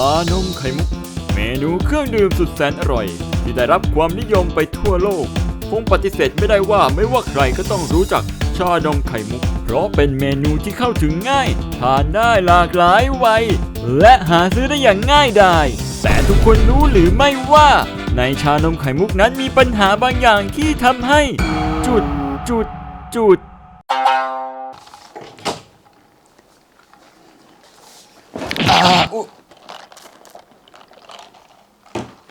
านมไข่มุก เมนูเครื่องดื่มสุดแสนอร่อย ที่ได้รับความนิยมไปทั่วโลก คงปฏิเสธไม่ได้ว่าไม่ว่าใครก็ต้องรู้จักชานมไข่มุก เพราะเป็นเมนูที่เข้าถึงง่าย ทานได้หลากหลายวัย และหาซื้อได้อย่างง่ายดายแต่ทุกคนรู้หรือไม่ว่า ในชานมไข่มุกนั้นมีปัญหาบางอย่างที่ทำให้ จุดจุดจุด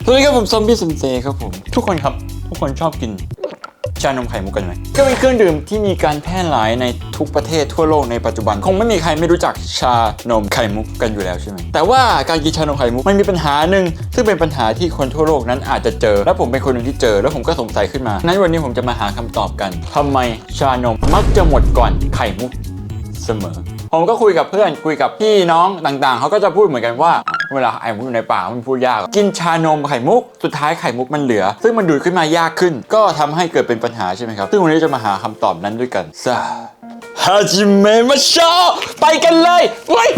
สวัสดีครับผมซอมบี้สนเซครับผม ทุกคนครับ ทุกคนชอบกินชานมไข่มุกกันไหมก็เป็นเครื่องดื่มที่มีการแพร่หลายในทุกประเทศทั่วโลกในปัจจุบัน คงไม่มีใครไม่รู้จักชานมไข่มุกกันอยู่แล้วใช่ไหมแต่ว่าการกินชานมไข่มุกมันมีปัญหาหนึ่งซึ่งเป็นปัญหาที่คนทั่วโลกนั้นอาจจะเจอ และผมเป็นคนหนึ่งที่เจอ แล้วผมก็สงสัยขึ้นมานั้นวันนี้ผมจะมาหาคำตอบกันทำไมชานมมักจะหมดก่อนไข่มุกเสมอ ผมก็คุยกับเพื่อนคุยกับพี่น้องต่างๆเขาก็จะพูดเหมือนกันว่า เวลาไอ้มุกอยู่ในป่ามันพูดยาก กินชานมไข่มุก สุดท้ายไข่มุกมันเหลือ ซึ่งมันดูดขึ้นมายากขึ้น ก็ทำให้เกิดเป็นปัญหาใช่ไหมครับ ซึ่งวันนี้จะมาหาคำตอบนั้นด้วยกันซาฮาจิเมะมาชอไปกันเลยเว้ย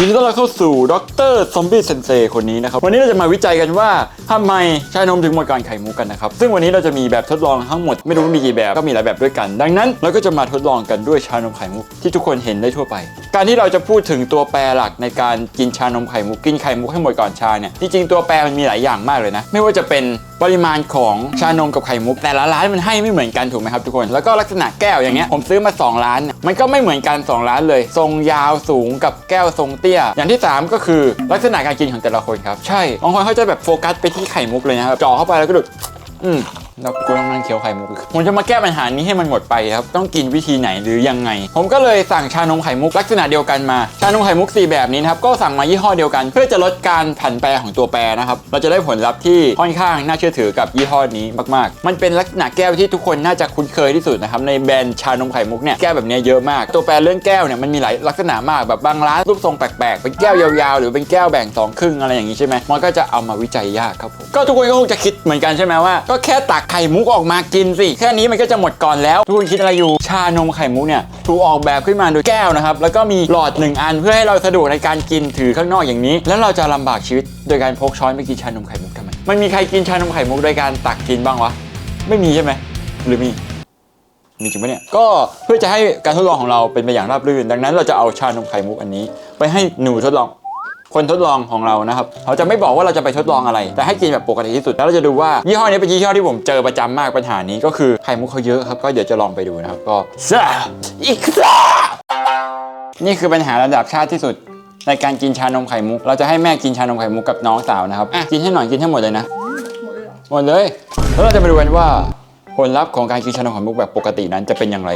ยินดีต้อนรับเข้าสู่ดรซอมบี้เซนเซคนนี้นะครับ วันนี้เราจะมาวิจัยกันว่าทำไมชานมถึงหมดก่อนไข่มุกกันนะครับ ซึ่งวันนี้เราจะมีแบบทดลองทั้งหมด ไม่รู้ว่ามีกี่แบบก็มีหลายแบบด้วยกัน ดังนั้นเราก็จะมาทดลองกันด้วยชานมไข่มุกที่ทุกคนเห็นได้ทั่วไป การที่เราจะพูดถึงตัวแปรหลักในการกินชานมไข่มุกกินไข่มุกให้หมดก่อนชาเนี่ยจริงๆตัวแปรมันมีหลายอย่างมากเลยนะไม่ว่าจะเป็นปริมาณของชานมกับไข่มุก แต่ละร้านมันให้ไม่เหมือนกันถูกไหมครับทุกคน แล้วก็ลักษณะแก้วอย่างเงี้ยผมซื้อมาสองร้านเนี่ยมันก็ไม่เหมือนกันสองร้านเลย ทรงยาวสูงกับแก้วทรงเตี้ย อย่างที่สามก็คือลักษณะการกินของแต่ละคนครับ ใช่บางคนเขาจะแบบโฟกัสไปที่ไข่มุกเลยนะครับจ่อเข้าไปแล้วก็ดูอืม แล้วกูต้องนั่งเคี้ยวไข่มุกอีกผมจะมาแก้ปัญหานี้ให้มันหมดไปครับ ต้องกินวิธีไหนหรือยังไง ผมก็เลยสั่งชานมไข่มุกลักษณะเดียวกันมา ชานมไข่มุก 4 แบบนี้นะครับ ก็สั่งมายี่ห้อเดียวกัน เพื่อจะลดการผันแปรของตัวแปรนะครับ เราจะได้ผลลัพธ์ที่ค่อนข้างน่าเชื่อถือกับยี่ห้อนี้มากๆ มันเป็นลักษณะแก้วที่ทุกคนน่าจะคุ้นเคยที่สุดนะครับ ในแบรนด์ชานมไข่มุกเนี่ย แก้วแบบนี้เยอะมาก ตัวแปรเรื่องแก้วเนี่ยมันมีหลายลักษณะมาก แบบบางร้านรูปทรงแปลกๆ เป็นแก้วยาวๆ หรือเป็นแก้วแบ่งสองครึ่งอะไรอย่างนี้ใช่ไหมมันก็จะเอามาวิจัยยากครับผม ก็ทุกคนก็คงจะคิดเหมือนกันใช่ไหมว่าก็แค่ตักไข่มุกออกมากินสิ แค่นี้มันก็จะหมดก่อนแล้ว ทุกคนคิดอะไรอยู่ ชานมไข่มุกเนี่ยถูกออกแบบขึ้นมาโดยแก้วนะครับ แล้วก็มีหลอดหนึ่งอันเพื่อให้เราสะดวกในการกินถือข้างนอกอย่างนี้ แล้วเราจะลำบากชีวิตโดยการพกช้อนไปกินชานมไข่มุกทำไมมันมีใครกินชานมไข่มุกโดยการตักกินบ้างวะไม่มีใช่ไหมหรือมีมีจริงปะเนี่ย ก็เพื่อจะให้การทดลองของเราเป็นไปอย่างราบรื่น ดังนั้นเราจะเอาชานมไข่มุกอันนี้ ไปให้หนูทดลอง คนทดลองของเรานะครับเขาจะไม่บอกว่าเราจะไปทดลองอะไร แต่ให้กินแบบปกติที่สุด แล้วเราจะดูว่ายี่ห้อนี้เป็นยี่ห้อที่ผมเจอประจำมากปัญหานี้ก็คือไข่มุกเขาเยอะครับก็เดี๋ยวจะลองไปดูนะครับก็ซาอีกซานี่คือปัญหาระดับชาติที่สุดในการกินชานมไข่มุก เราจะให้แม่กินชานมไข่มุกกับน้องสาวนะครับอะกินให้หน่อยกินให้หมดเลยนะ หมดเลย แล้วเราจะมาดูกันว่าผลลัพธ์ของการกินชานมไข่มุกแบบปกตินั้นจะเป็นอย่างไร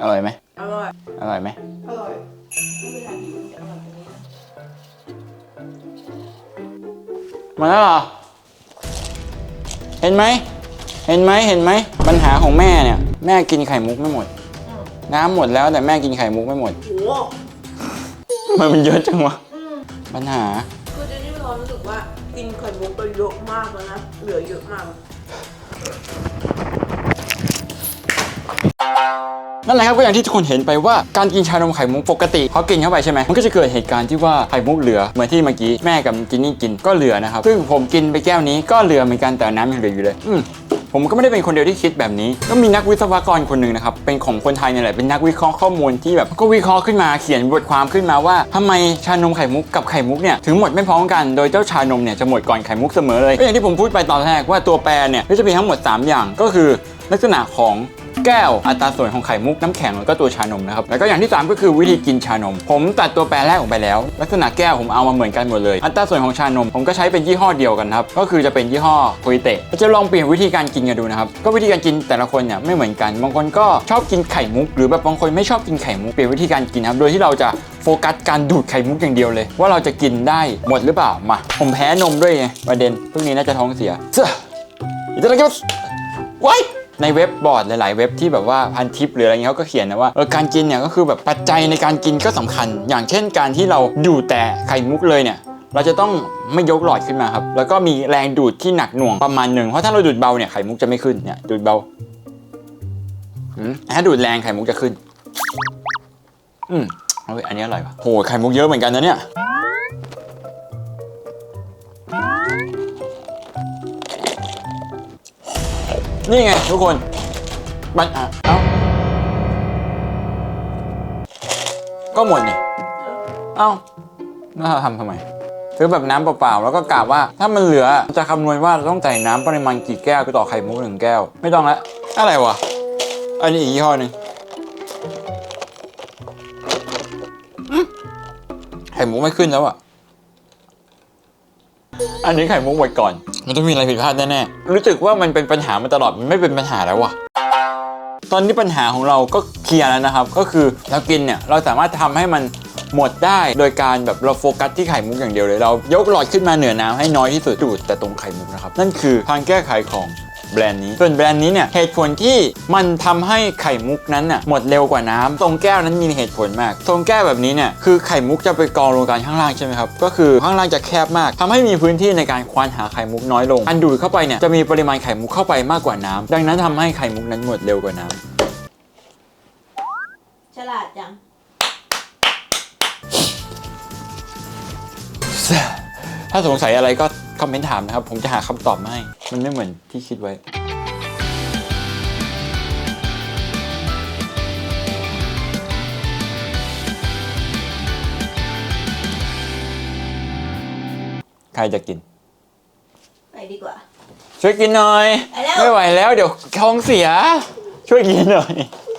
อร่อยไหมอร่อย อร่อยไหมอร่อยมาแล้วเหรอ เห็นไหม เห็นไหมเห็นไหม ปัญหาของแม่เนี่ย แม่กินไข่มุกไม่หมด น้ำหมดแล้วแต่แม่กินไข่มุกไม่หมดโหทำไมันมันเยอะจังวะอืมปัญหา คือเจนนี่มีความรู้สึกว่ากินไข่มุกไปเยอะมากแล้วนะ เหลือเยอะมาก นั่นแหละครับก็อย่างที่ทุกคนเห็นไปว่าการกินชานมไข่มุกปกติพอกินเข้าไปใช่ไหมมันก็จะเกิดเหตุการณ์ที่ว่าไข่มุกเหลือเหมือนที่เมื่อกี้แม่กับจินนี่กินก็เหลือนะครับซึ่งผมกินไปแก้วนี้ก็เหลือเหมือนกันแต่น้ำยังเหลืออยู่เลยอืมผมก็ไม่ได้เป็นคนเดียวที่คิดแบบนี้ ก็มีนักวิศวกรคนหนึ่งนะครับ เป็นของคนไทยเนี่ยแหละ เป็นนักวิเคราะห์ข้อมูลที่แบบก็วิเคราะห์ขึ้นมาเขียนบทความขึ้นมาว่าทำไมชานมไข่มุกกับไข่มุกเนี่ยถึงหมดไม่พร้อมกัน โดยเจ้าชานมเนี่ยจะหมดก่อนไข่มุกเสมอเลย ก็อย่างที่ผมพูดไปตอนแรกว่าตัวแปรเนี่ยก็จะมีทั้งหมดสามอย่างก็คือ ลักษณะของ แก้ว อัตราส่วนของไข่มุกน้ำแข็งแล้วก็ตัวชานมนะครับแล้วก็อย่างที่ 3 ก็คือวิธีกินชานม ผมตัดตัวแปรแรกออกไปแล้ว ลักษณะแก้วผมเอามาเหมือนกันหมดเลย อัตราส่วนของชานม ผมก็ใช้เป็นยี่ห้อเดียวกันครับก็คือจะเป็นยี่ห้อโคอิเตะจะลองเปลี่ยนวิธีการกินกันดูนะครับก็วิธีการกินแต่ละคนเนี่ยไม่เหมือนกันบางคนก็ชอบกินไข่มุก หรือแบบบางคนไม่ชอบกินไข่มุกเปลี่ยนวิธีการกินครับโดยที่เราจะโฟกัสการดูดไข่มุกอย่างเดียวเลย ว่าเราจะกินได้หมดหรือเปล่ามาผมแพ้นมด้วยไงประเด็นพวกนี้น่าจะท้องเสียเจ้าอิตาลีกัสไว้ ในเว็บบอร์ดหลาย ๆ เว็บที่แบบว่าพันทิปหรืออะไรเงี้ยเขาก็เขียนนะว่าเออการกินเนี่ยก็คือแบบปัจจัยในการกินก็สำคัญ อย่างเช่นการที่เราดูดแต่ไข่มุกเลยเนี่ยเราจะต้องไม่ยกหลอดขึ้นมาครับ แล้วก็มีแรงดูดที่หนักหน่วงประมาณหนึ่งเพราะถ้าเราดูดเบาเนี่ยไข่มุกจะไม่ขึ้นเนี่ยดูดเบาอืมถ้าดูดแรงไข่มุกจะขึ้น อืมเฮ้ยอันนี้อร่อยว่ะโหไข่มุกเยอะเหมือนกันนะเนี่ย นี่ไงทุกคนบันอะเอ้าก็หมดนี่เอ้าแล้วเราทำทำไมซื้อแบบน้ำเปล่าๆ แล้วก็กะว่าถ้ามันเหลือจะคำนวณว่าต้องใส่น้ำปริมาณกี่แก้วก็ต่อไข่มุกหนึ่งแก้ว ไม่ต้องละอะไรวะ อันนี้อีกยี่ห้อหนึ่งไข่มุกไม่ขึ้นแล้วอะอันนี้ไข่มุกหมดก่อน มันต้องมีอะไรผิดพลาดแน่ๆ รู้สึกว่ามันเป็นปัญหามาตลอด มันไม่เป็นปัญหาแล้ววะตอนนี้ปัญหาของเราก็เคลียร์แล้วนะครับ ก็คือเรากินเนี่ย เราสามารถทำให้มันหมดได้โดยการแบบเราโฟกัสที่ไข่มุกอย่างเดียวเลย เรายกหลอดขึ้นมาเหนือน้ำให้น้อยที่สุดดูดแต่ตรงไข่มุกนะครับ นั่นคือทางแก้ไขของ แบรนด์นี้ ส่วนแบรนด์นี้เนี่ยเหตุผลที่มันทำให้ไข่มุกนั้นน่ะหมดเร็วกว่าน้ำตรงแก้วนั้นมีเหตุผลมากตรงแก้วแบบนี้เนี่ยคือไข่มุกจะไปกองลงกันข้างล่างใช่ไหมครับก็คือข้างล่างจะแคบมากทำให้มีพื้นที่ในการควานหาไข่มุกน้อยลง อันดูดเข้าไปเนี่ยจะมีปริมาณไข่มุกเข้าไปมากกว่าน้ำดังนั้นทำให้ไข่มุกนั้นหมดเร็วกว่าน้ำฉลาดจังถ้าสงสัยอะไรก็ คอมเมนต์ถามนะครับ ผมจะหาคำตอบมาให้ มันไม่เหมือนที่คิดไว้ใครจะกิน ไปดีกว่า ช่วยกินหน่อย ไปแล้ว ไม่ไหวแล้วเดี๋ยวท้องเสีย ช่วยกินหน่อย